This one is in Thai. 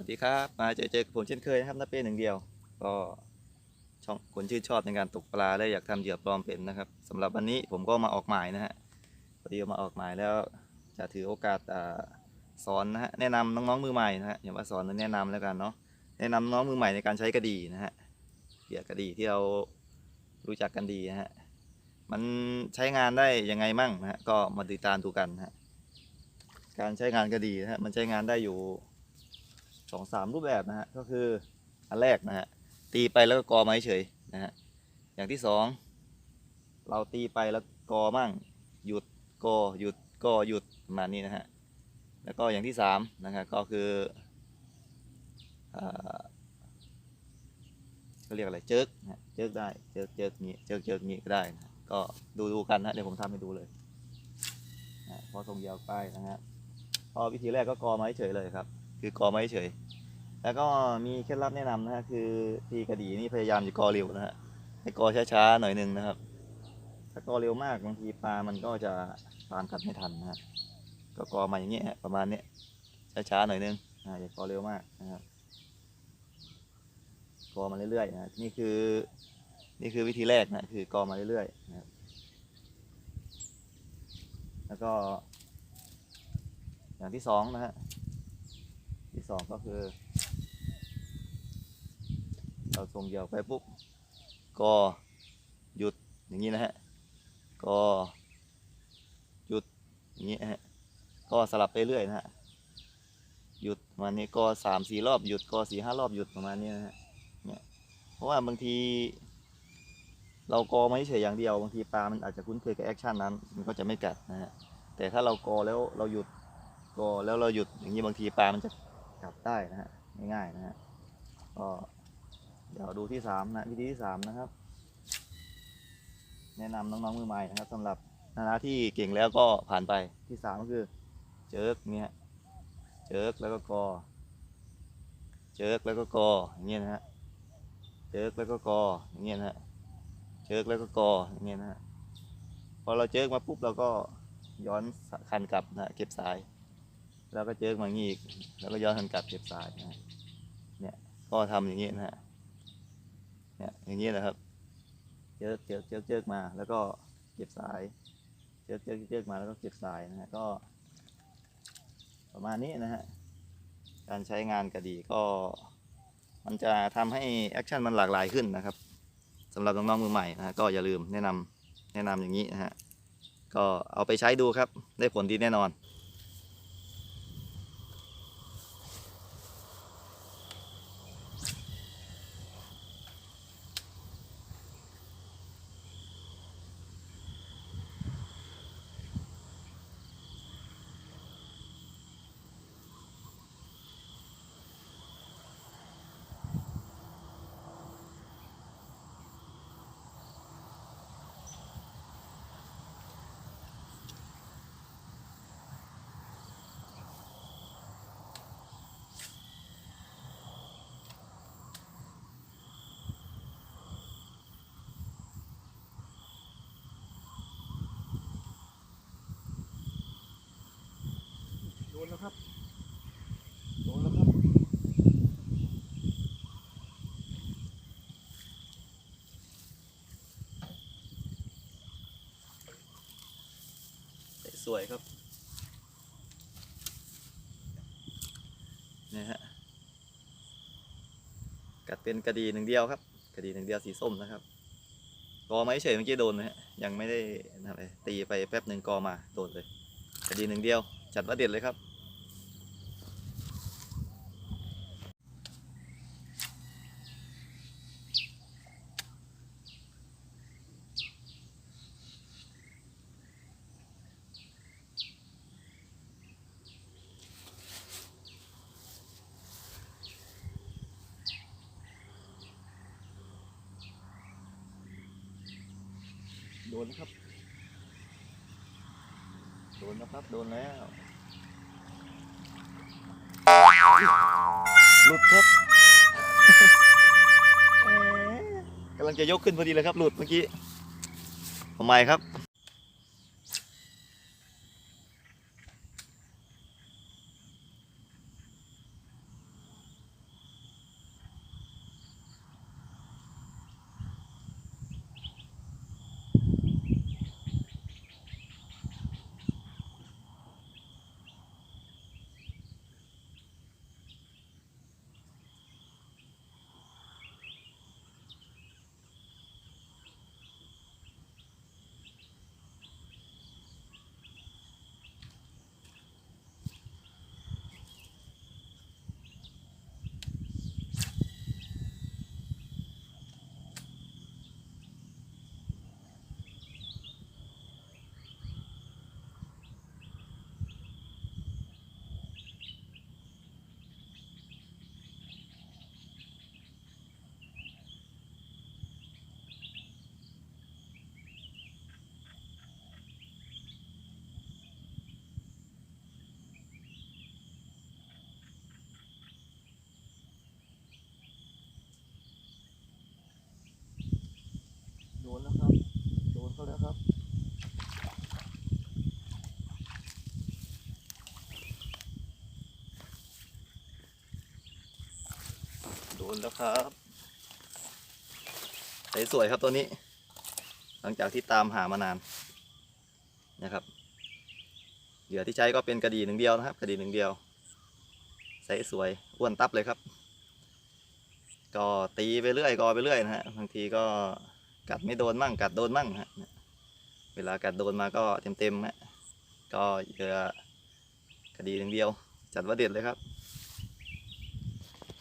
สวัสดีครับ มาเจอเจอกับผมเช่นเคยนะครับน้าเป้หนึ่งเดียว ก็ช่องคนชื่นชอบในการตกปลาและอยากทำเหยื่อปลอมเป็นนะครับสำหรับวันนี้ผมก็มาออกหมายนะฮะพอดีมาออกหมายแล้วจะถือโอกาสอสอนนะฮะแนะนำน้องๆมือใหม่นะฮะอย่าว่าสอนหรือแนะนำแล้วกันเนาะแนะนำน้องมือใหม่ในการใช้กระดีนะฮะเหยื่อกระดีที่เรารู้จักกันดีนะฮะมันใช้งานได้ยังไงมั่งนะฮะก็มาติดตามดูกันนะฮะการใช้งานกระดีนะฮะมันใช้งานได้อยู่ สองสามรูปแบบนะฮะก็คืออันแรกนะฮะตีไปแล้วก็กอไม้เฉยนะฮะอย่างที่สองเราตีไปแล้วกอมั่งหยุดกอหยุดกอหยุดประมาณนี้นะฮะแล้วก็อย่างที่สามนะครับก็คืออ่าเขาเรียกอะไรเจิกนะฮะเจิกได้เจิกเจิกงี้เจิกเจิกงี้ก็ได้นะฮะก็ดูดูกันนะเดี๋ยวผมทำให้ดูเลยนะพอส่งยาวไปนะฮะพอวิธีแรกก็กอไม้เฉยเลยครับ คือกอไม้เฉย แล้วก็มีเคล็ดลับแนะนำนะฮะคือทีกระดีนี่พยายามจะกอเร็วนะฮะให้กอช้าๆหน่อยหนึงนะครับ ถ้ากอเร็วมากบางทีปลามันก็จะตามกัดไม่ทันนะฮะก็กอมาอย่างเงี้ยประมาณเนี้ยช้าๆหน่อยหนึงอ่าอย่ากอเร็วมากนะครับกอมาเรื่อยๆนะนี่คือ นี่คือวิธีแรกนะคือกอมาเรื่อยๆนะครับแล้วก็ อย่างที่สองนะฮะ สองก็คือ เราส่งเหยื่อไปปุ๊บก็หยุดอย่างนี้นะฮะก็หยุดอย่างนี้ฮะก็สลับไปเรื่อยนะฮะหยุดประมาณนี้ก็สามสี่รอบหยุดก็สี่ห้ารอบหยุดประมาณนี้นะฮะเนี่ยเพราะว่าบางที เรากอไม่เฉยอย่างเดียวบางทีปลามันอาจจะคุ้นเคยกับแอคชั่นนั้น มันก็จะไม่กัดนะฮะแต่ถ้าเรากอแล้วเราหยุดกอแล้วเราหยุดอย่างนี้บางทีปลามันจะ จับได้นะฮะง่ายๆนะฮะก็เดี๋ยวดูที่สามนะวิธีที่สามนะครับ แนะนำน้องๆมือใหม่นะครับสำหรับนานาที่เก่งแล้วก็ผ่านไปที่สามก็คือเจิกเนี่ยเจิกแล้วก็กอเจิกแล้วก็กออย่างเงี้ยนะฮะเจิกแล้วก็กออย่างเงี้ยนะฮะเจิกแล้วก็กออย่างเงี้ยนะฮะพอเราเจิกมาปุ๊บเราก็ย้อนคันกลับนะฮะเก็บสาย แล้วก็เจิกมางี้อีก แล้วก็ย้อนหันกลับเก็บสายนะเนี่ยก็ทำอย่างนี้นะฮะเนี่ยอย่างนี้นะครับเจิกเจิกเจิกเจิกมา แล้วก็เก็บสายเจิกเจิกเจิกมาแล้วก็เก็บสายนะฮะก็ ประมาณนี้นะฮะการใช้งานกระดีก็ มันจะทำให้แอคชั่นมันหลากหลายขึ้นนะครับสำหรับน้องๆมือใหม่นะฮะก็อย่าลืมแนะนำแนะนำอย่างนี้นะฮะก็เอาไปใช้ดูครับ ได้ผลดีแน่นอน สวยครับนี่ฮะกัดเป็นกระดีหนึ่งเดียวครับกระดีหนึ่งเดียวสีส้มนะครับกอไม้เฉยเมื่อกี้โดนนะฮะยังไม่ได้อะไรตีไปแป๊บหนึ่งกอมาโดนเลยกระดีหนึ่งเดียว จัดว่าเด็ดเลยครับ นนครับ โดนนะครับ โดนแล้วหลุดครับกำลังจะยกขึ้นพอดีเลยครับ หลุดเมื่อกี้ทำไมครับ โนแล้วครับใสสวยครับตัวนี้ หลังจากที่ตามหามานานนะครับเหยื่อที่ใช้ก็เป็นกระดีหนึ่งเดียวนะครับ กระดีหนึ่งเดียวใสสวยอ้วนตับเลยครับ ก็ตีไปเรื่อยกอไปเรื่อยนะฮะบางทีก็กัดไม่โดนมั่งกัดโดนมั่งฮะเวลากัดโดนมาก็เต็มๆนะก็เหยื่อกระดีหนึ่งเดียว จัดว่าเด็ดเลยครับ